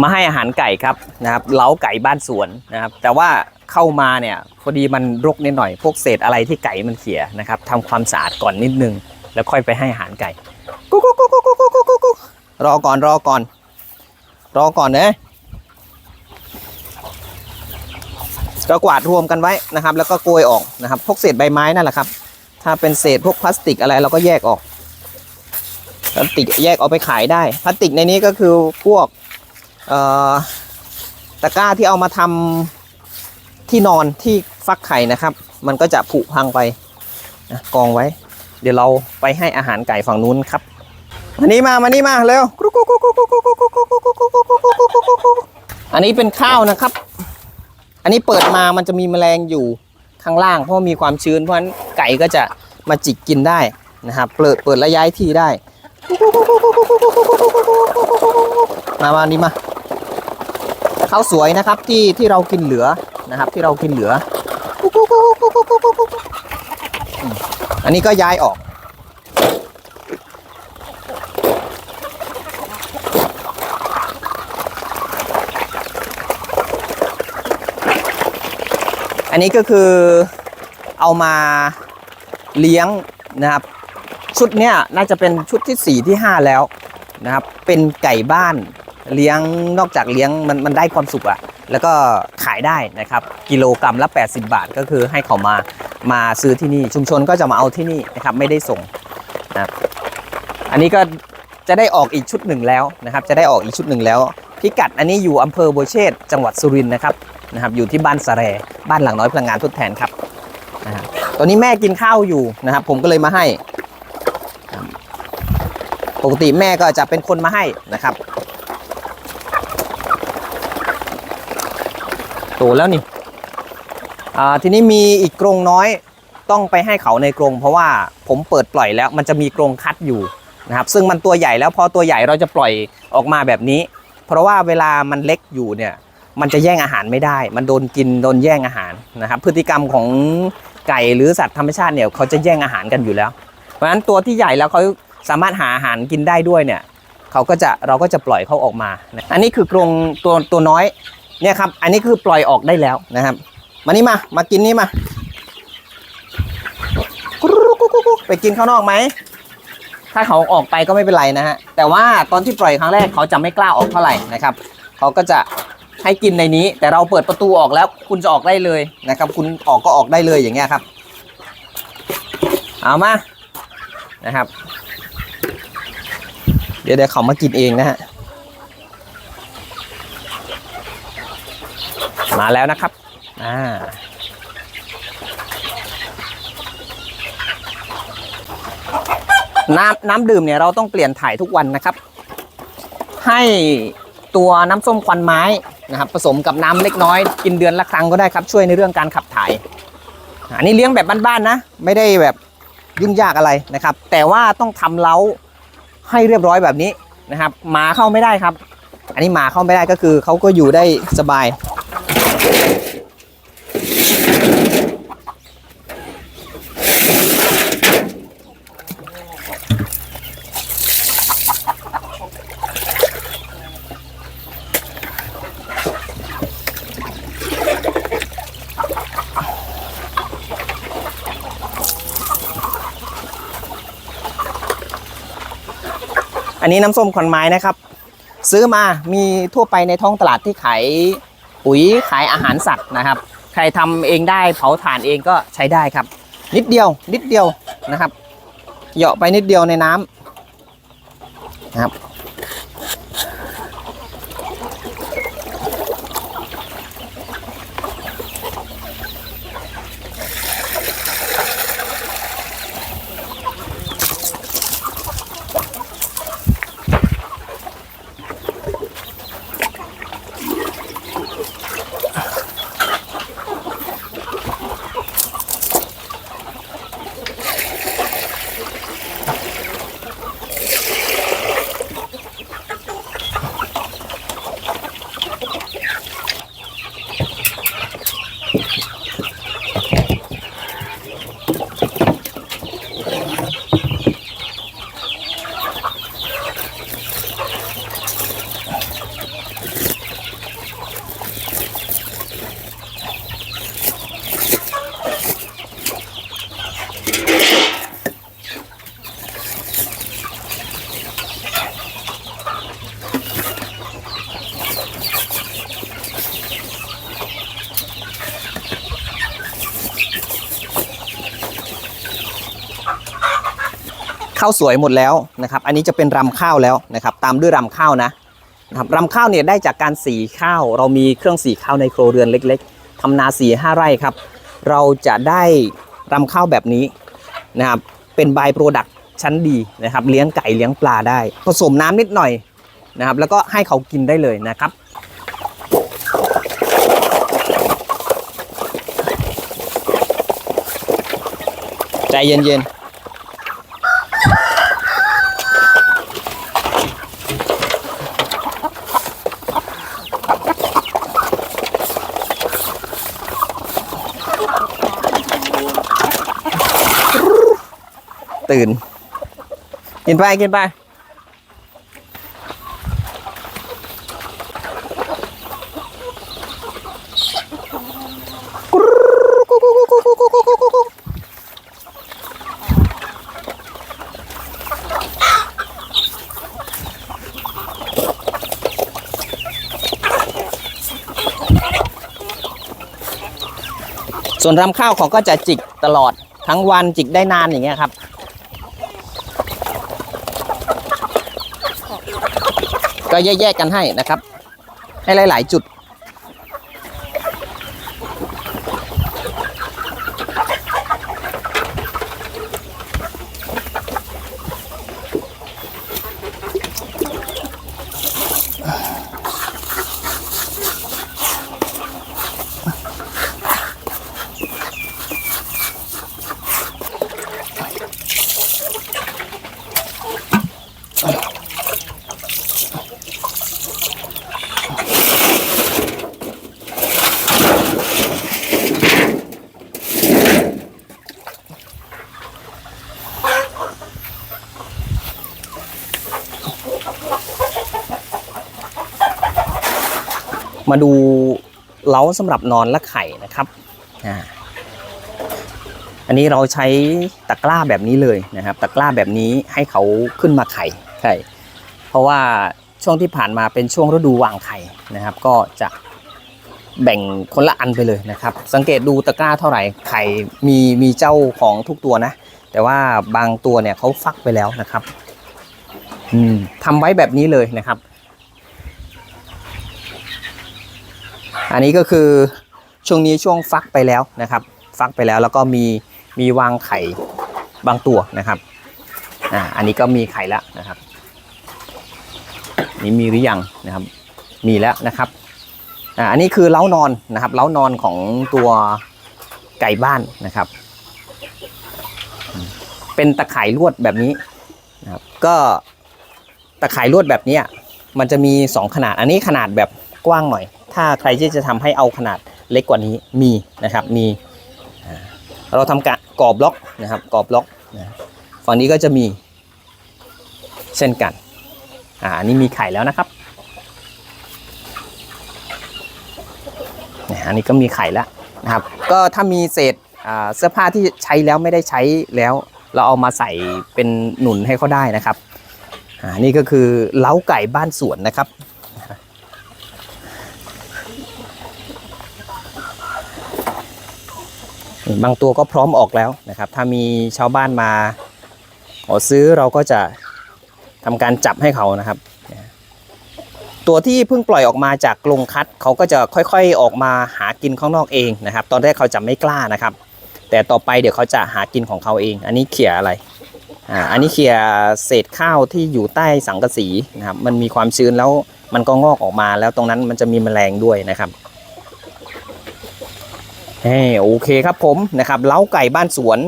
มาให้อาหารไก่ครับนะครับเล้าไก่บ้านสวนนะครับ แต่ว่าเข้ามาเนี่ยพอดีมันรกนิดหน่อยพวกเศษอะไรที่ไก่มันเขี่ยนะครับทำความสะอาดก่อนนิดนึง แล้วค่อยไปให้อาหารไก่กุ๊กกุ๊กกุ๊กกุ๊กูกูกูรอก่อนรอก่อน รอก่อนนะก็กวาดรวมกันไว้นะครับ แล้วก็โกยออกนะครับ พวกเศษใบไม้นั่นแหละครับ ถ้าเป็นเศษพวกพลาสติกอะไรเราก็แยกออกพลาสติกแยกเอาไปขายได้พลาสติกในนี้ก็คือพวก ตะกร้าที่เอามาทำที่นอนที่ฟักไข่นะครับ มันก็จะผุพังไปนะกองไว้ เดี๋ยวเราไปให้อาหารไก่ฝั่งนู้นครับมานี่มามานี่มาเร็วอันนี้เป็นข้าวนะครับ อันนี้เปิดมามันจะมีแมลงอยู่ข้างล่าง เพราะมีความชื้นเพราะฉะนั้นไก่ก็จะมาจิกกินได้นะครับเปิดเปิดและย้ายที่ได้ มามานี่มา ข้าวสวยนะครับที่ที่เรากินเหลือนะครับ ที่เรากินเหลือ อันนี้ก็ย้ายออก อันนี้ก็คือเอามาเลี้ยงนะครับชุดเนี้ยน่าจะเป็นชุดที่ 4 ที่ 5 แล้วนะครับ เป็นไก่บ้าน เลี้ยงนอกจากเลี้ยงมันมันได้ความสุขอะแล้วก็ขายได้นะครับกิโลกรรัมละ 80 บาท ก็คือให้เขามามาซื้อที่นี่ชุมชนก็จะมาเอาที่นี่นะครับไม่ได้ส่งนะครับอันนี้ก็จะได้ออกอีกชุดหนึ่งแล้วนะครับจะได้ออกอีกชุดหนึ่งแล้ว พิกัดอันนี้อยู่อำเภอโบเชษจังหวัดสุรินทร์นะครับนะครับอยู่ที่บ้านสะแรบ้านหลังน้อยพลังงานทดแทนครับนะครับตอนนี้แม่กินข้าวอยู่นะครับผมก็เลยมาให้ ปกติแม่ก็จะเป็นคนมาให้นะครับ ตแล้วนี่อ่าทีนี้มีอีกกรงน้อยต้องไปให้เขาในกรง เพราะว่าผมเปิดปล่อยแล้วมันจะมีกรงคัดอยู่นะครับซึ่งมันตัวใหญ่แล้วพอตัวใหญ่เราจะปล่อยออกมาแบบนี้ เพราะว่าเวลามันเล็กอยู่เนี่ยมันจะแย่งอาหารไม่ได้ มันโดนกินโดนแย่งอาหารนะครับพฤติกรรมของไก่หรือสัตว์ธรรมชาติเนี่ยเขาจะแย่งอาหารกันอยู่แล้ว เพราะฉะนั้นตัวที่ใหญ่แล้วเขาสามารถหาอาหารกินได้ด้วยเนี่ยเขาก็จะเราก็จะปล่อยเขาออกมา อันนี้คือกรงตัวตัวน้อย เนี่ยครับ อันนี้คือปล่อยออกได้แล้วนะครับ มานี่มา มากินนี่มาไปกินข้างนอกไหม ถ้าเขาออกไปก็ไม่เป็นไรนะฮะ แต่ว่าตอนที่ปล่อยครั้งแรกเขาจะไม่กล้าออกเท่าไหร่นะครับ เขาก็จะให้กินในนี้ แต่เราเปิดประตูออกแล้ว คุณจะออกได้เลยนะครับ คุณออกก็ออกได้เลยอย่างเงี้ยครับ เอามานะครับ เดี๋ยวเดี๋ยวเขามากินเองนะฮะ มาแล้วนะครับอ่าน้ำน้ำดื่มเนี่ยเราต้องเปลี่ยนถ่ายทุกวันนะครับ ให้ตัวน้ำส้มควันไม้นะครับ ผสมกับน้ำเล็กน้อย กินเดือนละครั้งก็ได้ครับ ช่วยในเรื่องการขับถ่าย อันนี้เลี้ยงแบบบ้านๆนะ ไม่ได้แบบยุ่งยากอะไรนะครับ แต่ว่าต้องทำเล้าให้เรียบร้อยแบบนี้นะครับหมาเข้าไม่ได้ครับ อันนี้หมาเข้าไม่ได้ก็คือเขาก็อยู่ได้สบาย นี้น้ำส้มควันไม้นะครับ ซื้อมามีทั่วไปในท้องตลาดที่ขายปุ๋ยขายอาหารสัตว์นะครับ ใครทำเองได้เผาถ่านเองก็ใช้ได้ครับ นิดเดียวนิดเดียวนะครับเหยาะไปนิดเดียวในน้ำนะครับ ข้าวสวยหมดแล้วนะครับ อันนี้จะเป็นรำข้าวแล้วนะครับ ตามด้วยรำข้าวนะนะครับรำข้าวเนี่ยได้จากการสีข้าว เรามีเครื่องสีข้าวในโครเรือนเล็ก ๆทำนาสีห้าไร่ครับ เราจะได้รำข้าวแบบนี้นะครับ เป็นบายโปรดักชั้นดีนะครับ เลี้ยงไก่เลี้ยงปลาได้ ผสมน้ำนิดหน่อยนะครับ แล้วก็ให้เขากินได้เลยนะครับใจเย็น ตื่น กินไปกินไปส่วนรำข้าวเขาก็จะจิกตลอดทั้งวันจิกได้นานอย่างเงี้ยครับ ก็แยกๆกันให้นะครับ ให้หลาย ๆ จุด มาดูเล้าสำหรับนอนและไข่นะครับอันนี้เราใช้ตะกร้าแบบนี้เลยนะครับ ตะกร้าแบบนี้ให้เขาขึ้นมาไข่ไข่เพราะว่าช่วงที่ผ่านมาเป็นช่วงฤดูวางไข่นะครับ ก็จะแบ่งคนละอันไปเลยนะครับ สังเกตดูตะกร้าเท่าไหร่ไข่มีมีเจ้าของทุกตัวนะ แต่ว่าบางตัวเนี่ยเขาฟักไปแล้วนะครับอืมทำไว้แบบนี้เลยนะครับ อันนี้ก็คือช่วงนี้ช่วงฟักไปแล้วนะครับ ฟักไปแล้วแล้วก็มีมีวางไข่บางตัวนะครับอ่าอันนี้ก็มีไข่แล้วนะครับ นี่มีหรือยังนะครับ มีแล้วนะครับอ่าอันนี้คือเล้านอนนะครับเล้านอนของตัวไก่บ้านนะครับ เป็นตะข่ายลวดแบบนี้นะครับก็ตะข่ายลวดแบบนี้มันจะมีสองขนาด อันนี้ขนาดแบบกว้างหน่อย ถ้าใครที่จะทำให้เอาขนาดเล็กกว่านี้มีนะครับมีเราทำการก่อบล็อกนะครับก่อบล็อกนะฝั่งนี้ก็จะมีเช่นกันอ่านนี้มีไข่แล้วนะครับอันนี้ก็มีไข่แล้วนะครับก็ถ้ามีเศษเสื้อผ้าที่ใช้แล้วไม่ได้ใช้แล้ว เราเอามาใส่เป็นหนุนให้เขาได้นะครับอ่านี่ก็คือเล้าไก่บ้านสวนนะครับ บางตัวก็พร้อมออกแล้วนะครับ ถ้ามีชาวบ้านมาขอซื้อเราก็จะทำการจับให้เขานะครับ ตัวที่เพิ่งปล่อยออกมาจากกรงคัดเขาก็จะค่อยๆออกมาหากินข้างนอกเองนะครับ ตอนแรกเขาจะไม่กล้านะครับ แต่ต่อไปเดี๋ยวเขาจะหากินของเขาเอง อันนี้เขี่ยอะไรอ่าอันนี้เขี่ยเศษข้าวที่อยู่ใต้สังกะสีนะครับ มันมีความชื้นแล้วมันก็งอกออกมาแล้วตรงนั้นมันจะมีแมลงด้วยนะครับ เฮ้โอเคครับผมนะครับเล้าไก่บ้านสวน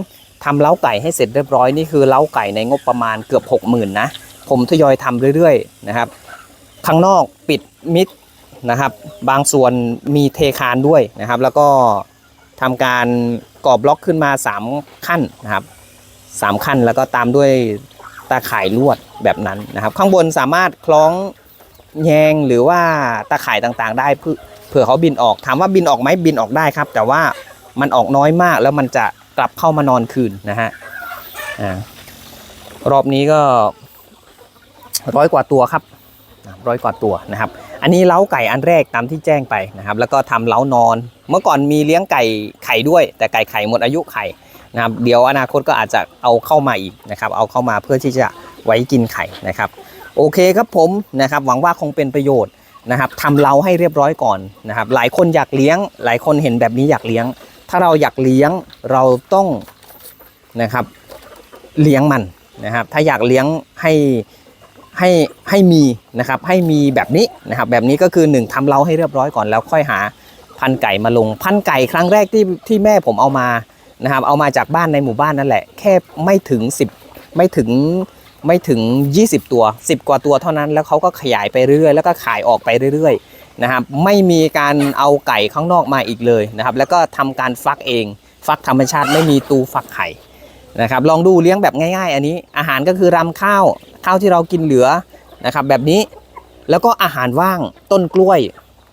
ทำเล้าไก่ให้เสร็จเรียบร้อยนี่คือเล้าไก่ในงบประมาณเกือบ 60,000นะผมทยอยทำเรื่อยๆนะครับข้างนอกปิดมิดนะครับ บางส่วนมีเทคานด้วยนะครับ แล้วก็ทำการก่อบล็อกขึ้นมา 3 ขั้นนะครับสามขั้นแล้วก็ตามด้วยตาข่ายลวดแบบนั้นนะครับ ข้างบนสามารถคล้องแยงหรือว่าตาข่ายต่างๆ ได้ เผื่อเขาบินออกถามว่าบินออกไหมบินออกได้ครับ แต่ว่ามันออกน้อยมากแล้วมันจะกลับเข้ามานอนคืนนะฮะอ่ารอบนี้ก็ร้อยกว่าตัวครับร้อยกว่าตัวนะครับ อันนี้เล้าไก่อันแรกตามที่แจ้งไปนะครับ แล้วก็ทำเล้านอน เมื่อก่อนมีเลี้ยงไก่ไข่ด้วย แต่ไก่ไข่หมดอายุไข่นะครับ เดี๋ยวอนาคตก็อาจจะเอาเข้ามาอีกนะครับ เอาเข้ามาเพื่อที่จะไว้กินไข่นะครับ โอเคครับผมนะครับ หวังว่าคงเป็นประโยชน์ นะครับทำเล้าให้เรียบร้อยก่อนนะครับ หลายคนอยากเลี้ยง หลายคนเห็นแบบนี้อยากเลี้ยง ถ้าเราอยากเลี้ยงเราต้องนะครับเลี้ยงมันนะครับ ถ้าอยากเลี้ยงให้ให้ให้มีนะครับให้มีแบบนี้นะครับ แบบนี้ก็คือหนึ่งทำเล้าให้เรียบร้อยก่อนแล้วค่อยหาพันไก่มาลง พันไก่ครั้งแรกที่ที่แม่ผมเอามานะครับ เอามาจากบ้านในหมู่บ้านนั่นแหละ แค่ไม่ถึง 10 ไม่ถึง ไม่ถึง 20 ตัว 10 กว่าตัวเท่านั้น แล้วเขาก็ขยายไปเรื่อยๆ แล้วก็ขายออกไปเรื่อยๆนะครับไม่มีการเอาไก่ข้างนอกมาอีกเลยนะครับแล้วก็ทำการฟักเอง ฟักธรรมชาติไม่มีตูฟักไข่นะครับลองดูเลี้ยงแบบง่าย ๆ อันนี้อาหารก็คือรำข้าวข้าวที่เรากินเหลือนะครับแบบนี้แล้วก็อาหารว่างต้นกล้วย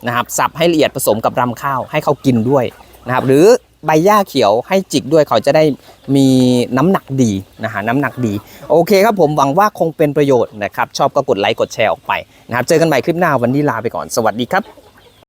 นะครับสับให้ละเอียดผสมกับรำข้าวให้เขากินด้วยนะครับหรือ ใบหญ้าเขียวให้จิกด้วยเขาจะได้มีน้ำหนักดีนะฮะน้ำหนักดี โอเคครับผมหวังว่าคงเป็นประโยชน์นะครับ ชอบก็กดไลค์กดแชร์ออกไปนะครับ เจอกันใหม่คลิปหน้าวันนี้ลาไปก่อนสวัสดีครับ